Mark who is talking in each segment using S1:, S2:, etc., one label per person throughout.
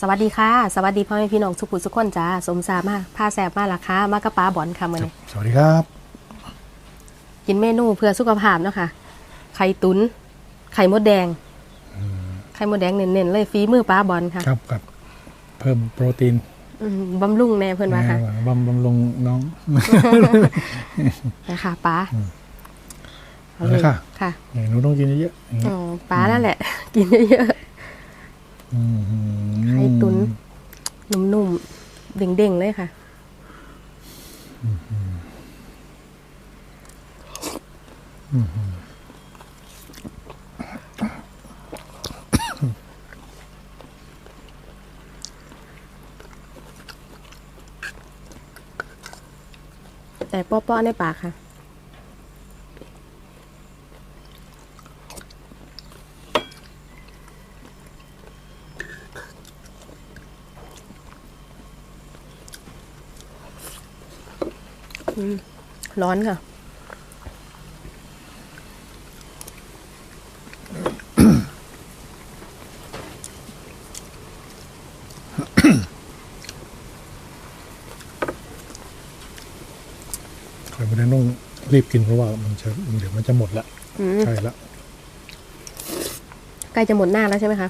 S1: สวัสดีค่ะสวัสดีพ่อแม่พี่น้องสุขุมสุขคนจ้าสมสามาผ้าแสบมาราคามากระป้าบอลค่ะมื่อนี้
S2: สวัสดีครับ
S1: กินเมนูเพื่อสุขภาพเนาะค่ะไข่ตุนไข่มดแดงไข่มดแดงเน้นๆเลยฝีมือป้าบอลค่ะ
S2: ครับกับเพิ่มโปรตีน
S1: อืมบำรุงแน่เพื่อนว่าค่ะ
S2: บำบำรุงน้อง
S1: นะคะป้า
S2: เอาเลยค่ะ
S1: ค่ะ
S2: เนี่ยหนูต้องกินเยอะๆอย่างนี้
S1: อ๋อป้านั่นแหละ กินเยอะ
S2: อืม
S1: ๆ ไข่ตุนนุ่มๆเด้งๆเลยค่ะแต่ป้อๆในปากค่ะ ร้อนค่ะ
S2: ไข่มดแดงต้องรีบกินเพราะว่ามันจะเดี๋ยวมันจะหมดละ
S1: อืม
S2: ใช่ละ
S1: ใกล้จะหมดหน้าแล้วใช่ไหมคะ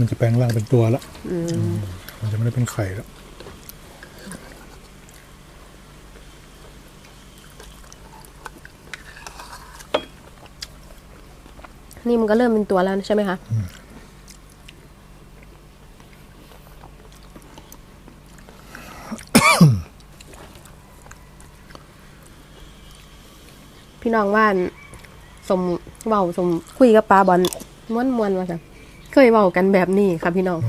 S2: มันจะแปลงร่างเป็นตัวละ
S1: อืม
S2: มันจะไม่ได้เป็นไข่แล้ว
S1: นี่มันก็เริ่มเป็นตัวแล้วใช่ไหมคะพี่น้องว่านสมเว้าสมคุยกับปลาบอลม้วนมวนๆว่าจ้ะ เคยเว้ากันแบบนี้ค่ะพี่น้อง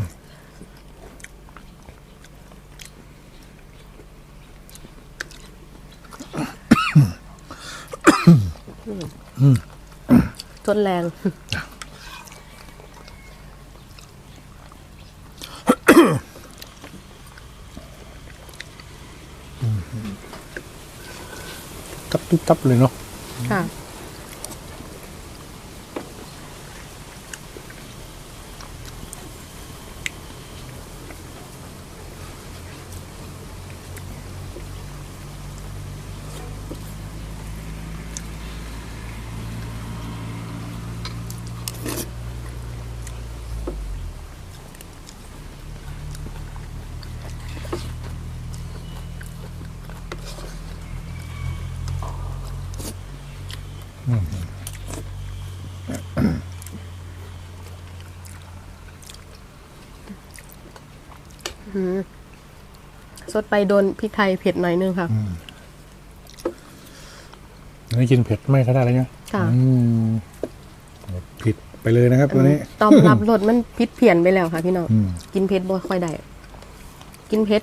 S1: ทดแรง
S2: ตับตุ๊บตับเลยเนาะ
S1: ค่ะ ส ดไปโดนพริกไทยเผ็ดหน่อยนึงค่ะ
S2: อันนี้กินเผ็ดไม่ค่อยได้เลยเนี่ย
S1: ค่ะ
S2: อืมผิดไปเลยนะครับตัวนี้
S1: ตอมรับรสมันพิษเพี้ยนไปแล้วค่ะ พี่น้อง
S2: อืม
S1: กินเผ็ดบ่ค่อยได้กินเผ็ด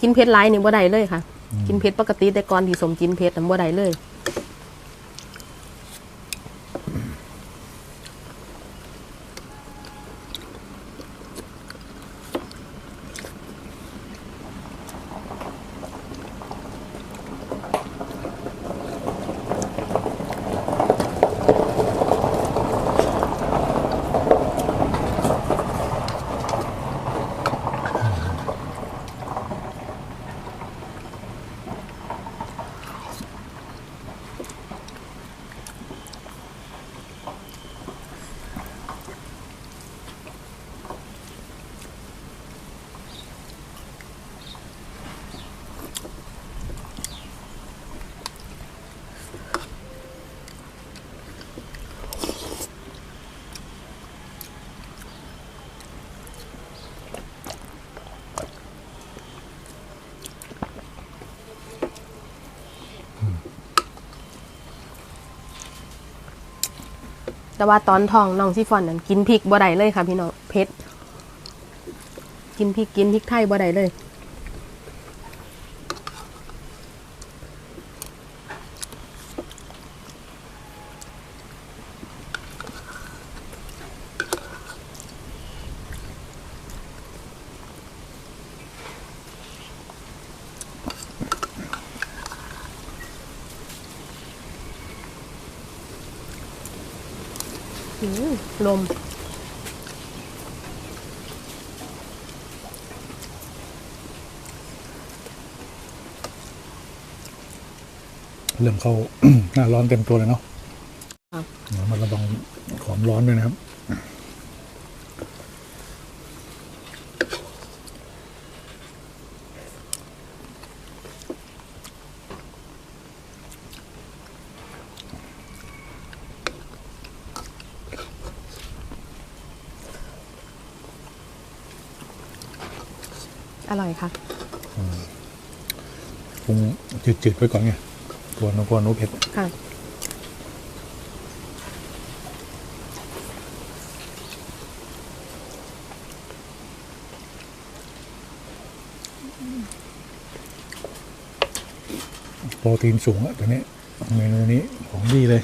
S1: กินเผ็ดหลายนี่บ่ได้เลยค่ะ กินเผ็ดปกติแต่ก่อนที่สมกินเผ็ดน่ะบ่ได้เลย แต่ว่าตอนท้องน้องซิฟอนนั้นกินพริกบ่ได้เลยค่ะพี่น้องเผ็ดกินพริกกินพริกไทยบ่ได้เลย ลม
S2: เริ่มเข้า หน้าร้อนเต็มตัวเลยเนาะ
S1: ครับ
S2: เดี๋ยวมันระวังความร้อนด้วยนะครับ
S1: อร่อยค่ะ
S2: ปรุงจืดๆไว้ก่อนไงกลัวน้กลัวนุเผ็ด
S1: ค่ะ
S2: โปรตีนสูงอะตัวนี้เมนูนี้ของดีเลย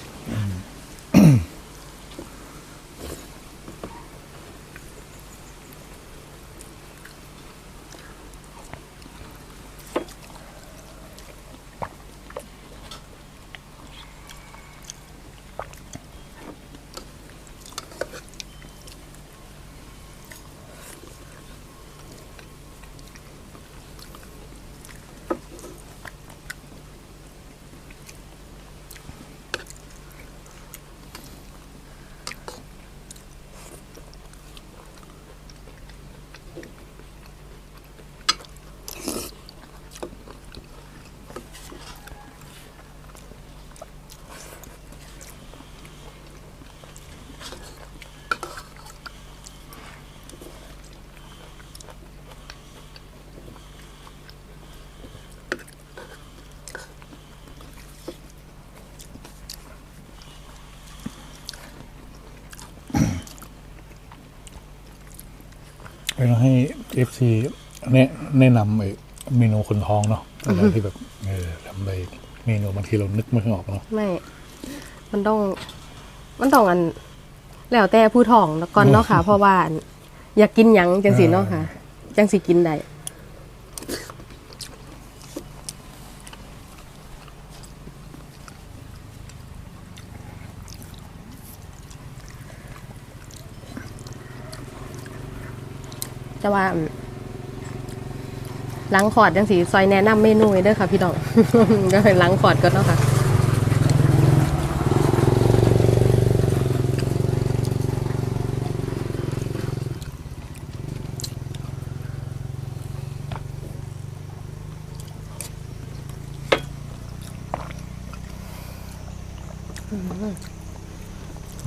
S2: เราให้เอฟซีแนะแนะนำไอ้เมนูคนท้องเนาะอะไรที่แบบเออทำไปเมนูบางทีเรานึกไม่ค่อยออกเนาะ
S1: ไม่ มันต้อง มันต้องอัน แล้วแต่ผู้ท้องแล้วก่อนเนาะค่ะ เพราะว่าอันอยากกินหยังจังสิเนาะค่ะ จังสิกินได้ แต่ว่าอืมหล้างขอดจังสีซอยแนะนำเมนูให้เด้อค่ะ พี่น้องก็ให้ล้างขอดก่อนเนาะค่ะ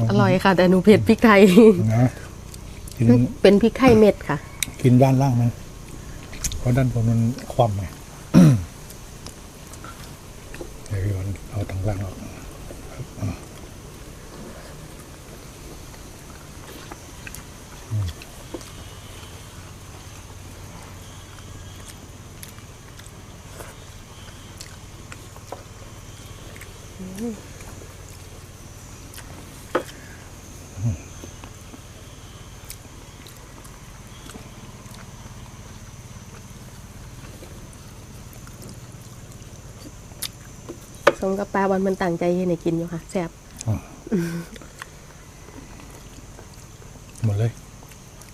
S1: อร่อยค่ะ แต่หนูเผ็ดพริกไทย
S2: นะกิน
S1: เป็นพริกไทยเม็ดค่ะ
S2: กินด้านล่างมันเพราะด้านบนมันคว่ำไงเดี๋ยวพี่วันเอาทางล่างออก
S1: สมกับปลาบอลมันต่างใจเฮ็ดให้กินอยู่ค่ะแซ่บ
S2: อะหมดเลย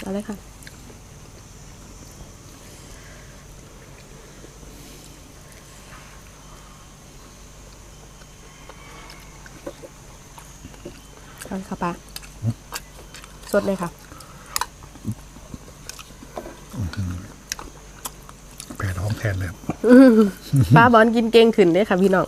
S1: เอาเลยค่ะ เอาเลยค่ะปลาสดเลยค่ะ
S2: แผ่ท้องแทนเลย
S1: ปลาบอลกินเก่งขึ้นเด้อค่ะพี่น้อง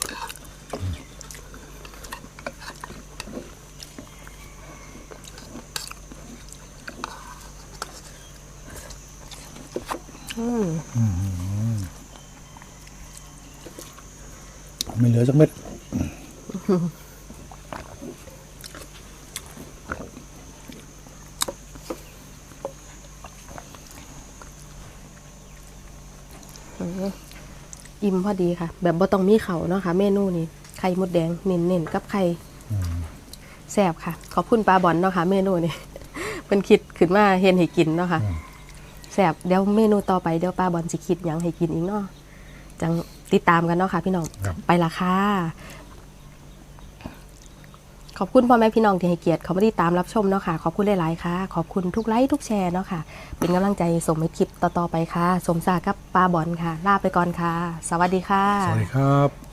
S2: ไม่เหลือสักเม็ด
S1: อิ่มพอดีค่ะ แบบบ่ต้องมีเขาเนาะค่ะ เมนูนี้ไข่มดแดงเน้นๆกับไข่แซ่บค่ะ ขอบคุณปลาบอลเนาะค่ะ เมนูนี้เพิ่นคิดขึ้นมาเห็นให้กินเนาะค่ะ แซ่บเดี๋ยวเมนูต่อไปเดี๋ยวปลาบอลสิคิดหยังให้กินอีกเนาะจังติดตามกันเนาะค่ะพี่น้อง
S2: ครับ
S1: ไปละค่ะขอบคุณพ่อแม่พี่น้องที่ให้เกียรติเขามาติดตามรับชมเนาะค่ะ ขอบคุณหลายๆค่ะ ขอบคุณทุกไลค์ทุกแชร์เนาะค่ะ เป็นกำลังใจส่งให้คลิปต่อๆไปค่ะ สมศักดิ์กับปาบอลค่ะ ลาไปก่อนค่ะ สวัสดีค่ะ
S2: สวัสดีครับ